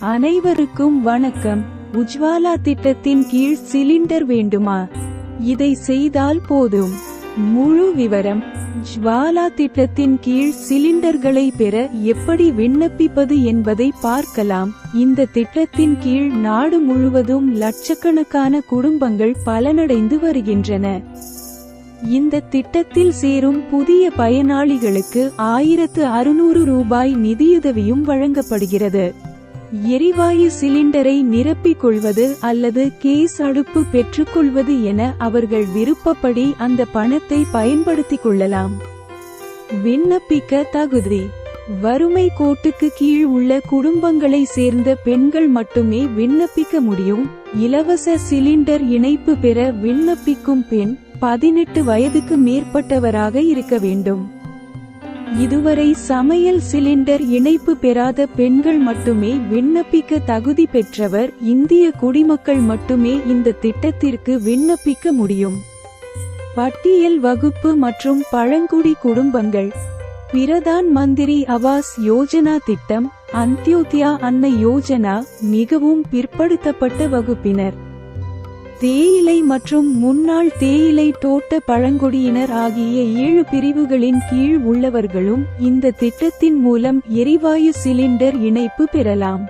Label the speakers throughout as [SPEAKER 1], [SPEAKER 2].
[SPEAKER 1] அனைவருக்கும் வணக்கம். உஜ்வாலா திட்டத்தின் கீழ் சிலிண்டர் வேண்டுமா? இதை செய்தால் போதும். முழு விவரம் ஜ்வாலா திட்டத்தின் கீழ் சிலிண்டர்களை பெற எப்படி விண்ணப்பிப்பது என்பதை பார்க்கலாம். இந்த திட்டத்தின் கீழ் நாடு முழுவதும் லட்சக்கணக்கான குடும்பங்கள் பலனடைந்து வருகின்றன. இந்த திட்டத்தில் சேரும் புதிய பயனாளிகளுக்கு ஆயிரத்து அறுநூறு ரூபாய் நிதியுதவியும் வழங்கப்படுகிறது. எரிவாயு சிலிண்டரை நிரப்பிக் கொள்வது அல்லது கேஸ் அடுப்பு பெற்றுக்கொள்வது என அவர்கள் விருப்பப்படி அந்த பணத்தை பயன்படுத்திக் கொள்ளலாம். விண்ணப்பிக்க தகுதி. வறுமை கோட்டுக்கு கீழ் உள்ள குடும்பங்களை சேர்ந்த பெண்கள் மட்டுமே விண்ணப்பிக்க முடியும். இலவச சிலிண்டர் இணைப்பு பெற விண்ணப்பிக்கும் பெண் பதினெட்டு வயதுக்கு மேற்பட்டவராக இருக்க வேண்டும். இதுவரை சமையல் சிலிண்டர் இணைப்பு பெறாத பெண்கள் மட்டுமே விண்ணப்பிக்க தகுதி பெற்றவர் இந்திய குடிமக்கள் மட்டுமே இந்த திட்டத்திற்கு விண்ணப்பிக்க முடியும். பட்டியல் வகுப்பு மற்றும் பழங்குடி குடும்பங்கள். பிரதான் மந்திரி ஆவாஸ் யோஜனா திட்டம் அந்தியோத்யா அன்ன யோஜனா மிகவும் பிற்படுத்தப்பட்ட வகுப்பினர். தேயிலை மற்றும் முன்னாள் தேயிலை தோட்ட பழங்குடியினர் ஆகிய ஏழு பிரிவுகளின் கீழ் உள்ளவர்களும் இந்த திட்டத்தின் மூலம் எரிவாயு சிலிண்டர் இணைப்பு பெறலாம்.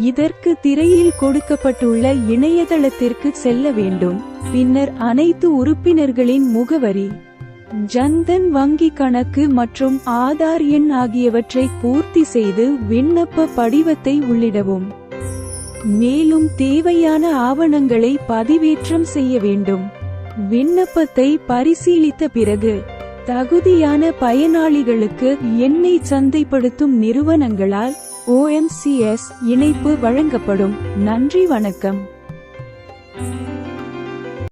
[SPEAKER 1] இதற்கு திரையில் கொடுக்கப்பட்டுள்ள இணையதளத்திற்கு செல்ல வேண்டும். பின்னர் அனைத்து உறுப்பினர்களின் முகவரி ஜன்தன் வங்கி கணக்கு மற்றும் ஆதார் எண் ஆகியவற்றை பூர்த்தி செய்து விண்ணப்ப படிவத்தை உள்ளிடவும். மேலும் தேவையான ஆவணங்களை பதிவேற்றம் செய்ய வேண்டும். விண்ணப்பத்தை பரிசீலித்த பிறகு தகுதியான பயனாளிகளுக்கு எண்ணெய் சந்தைப்படுத்தும் நிறுவனங்களால் ஓஎம்சிஎஸ் இணைப்பு வழங்கப்படும். நன்றி வணக்கம்.